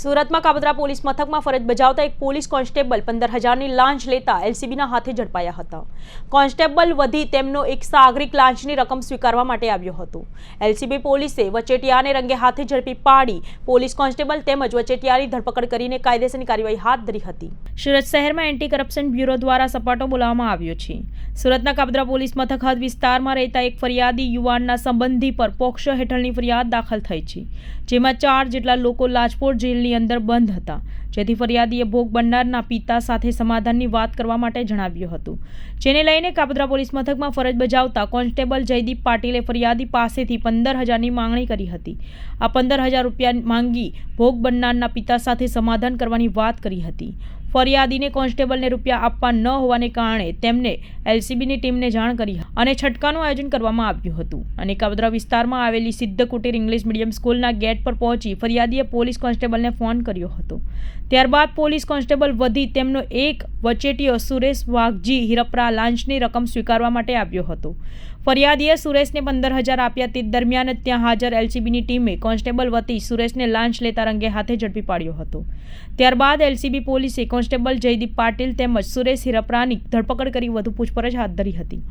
સુરતમાં કાબદ્રા પોલીસ મથકમાં ફરજ બજાવતા એક પોલીસ કોન્સ્ટેબલ પંદર હજારની લાંચ લેતા એલસીબીના હાથે ઝડપાયા હતા. કોન્સ્ટેબલ વધી તેમનો એક સાગરિક લાંચની રકમ સ્વીકારવા માટે આવ્યો હતો. એલસીબી પોલીસે વચેટિયાને રંગે હાથે ઝડપી પાડી પોલીસ કોન્સ્ટેબલ તેમજ વચેટિયાની ધરપકડ કરીને કાયદેસરની કાર્યવાહી હાથ ધરી હતી. સુરત શહેરમાં એન્ટી કરપ્શન બ્યુરો દ્વારા સપાટો બોલાવવામાં આવ્યો છે. સુરતના કાબદ્રા પોલીસ મથક હદ વિસ્તારમાં રહેતા એક ફરિયાદી યુવાનના સંબંધી પર પોક્ષો હેઠળની ફરિયાદ દાખલ થઈ છે, જેમાં ચાર જેટલા લોકો લાજપોર જેલની અંદર બંધ હતા. જેથી ફરિયાદીએ ભોગ બનનારના પિતા સાથે સમાધાનની વાત કરવા માટે જણાવ્યું હતું. જેને લઈને કાબદ્રા પોલીસ મથકમાં ફરજ બજાવતા કોન્સ્ટેબલ જયદીપ પાટીલે ફરિયાદી પાસેથી પંદર હજારની માંગણી કરી હતી. આ પંદર હજાર રૂપિયા માંગી ભોગ બનનારના પિતા સાથે સમાધાન કરવાની વાત કરી હતી. ફરિયાદીને કોન્સ્ટેબલને રૂપિયા આપવા ન હોવાને કારણે તેમને એલસીબીની ટીમને જાણ કરી અને છટકાનું આયોજન કરવામાં આવ્યું હતું. અને કાબદ્રા વિસ્તારમાં આવેલી સિદ્ધ કુટીર ઇંગ્લિશ મીડિયમ સ્કૂલના ગેટ પર પહોંચી ફરિયાદીએ પોલીસ કોન્સ્ટેબલને ફોન કર્યો હતો. ત્યારબાદ પોલીસ કોન્સ્ટેબલ વધી તેમનો એક વચેટીયો સુરેશ વાઘજી હિરપરા લાંચની રકમ સ્વીકારવા માટે આવ્યો હતો. ફરિયાદીએ સુરેશને પંદર હજાર આપ્યા તે દરમિયાન ત્યાં હાજર એલસીબીની ટીમે કોન્સ્ટેબલ વતી સુરેશને લાંચ લેતા રંગે હાથે ઝડપી પાડ્યો હતો. ત્યારબાદ એલસીબી પોલીસે કોન્સ્ટેબલ જયદીપ પાટીલ તેમજ સુરેશ હિરપરાની ધરપકડ કરી વધુ પૂછપરછ હાથ ધરી હતી.